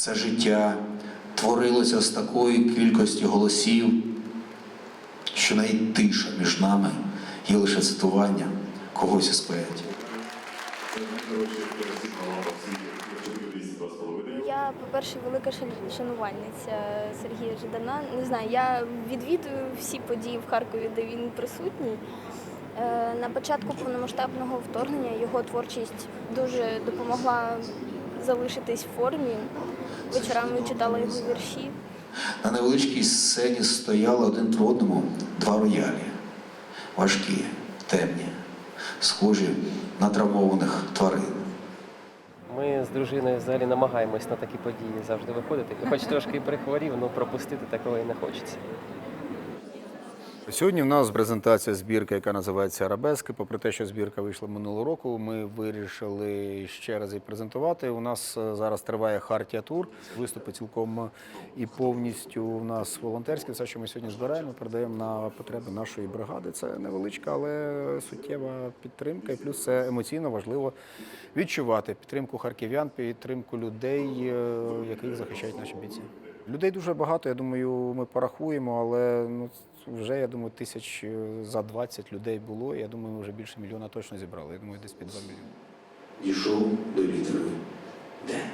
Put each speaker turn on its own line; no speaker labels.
все життя творилося з такої кількості голосів, що навіть тиша між нами є лише цитування когось із поетів.
Я, по-перше, велика шанувальниця Сергія Жидана. Не знаю, я відвідую всі події в Харкові, де він присутній. Е, На початку повномасштабного вторгнення його творчість дуже допомогла залишитись в формі. Вечорами читала його вірші.
На невеличкій сцені стояли один про одному два роялі. Важкі, темні, схожі на травмованих тварин.
Ми з дружиною взагалі намагаємось на такі події завжди виходити. Хоч трошки і прихворів, але пропустити такого і не хочеться.
Сьогодні в нас презентація збірки, яка називається Арабески. Попри те, що збірка вийшла минулого року, ми вирішили ще раз її презентувати. У нас е, зараз триває Хартія Тур. Виступи цілком і повністю у нас волонтерські. Все, що ми сьогодні збираємо, передаємо на потреби нашої бригади. Це невеличка, але суттєва підтримка. І плюс це емоційно важливо відчувати підтримку харків'ян, підтримку людей, е, яких захищають наші бійці. Людей дуже багато. Я думаю, ми порахуємо, але ну вже я думаю, тисяч е, за 20 людей було. Я думаю, ми вже більше мільйона точно зібрали. Я думаю, десь під 2 мільйони.
Дійшов до літери Д. Дякую.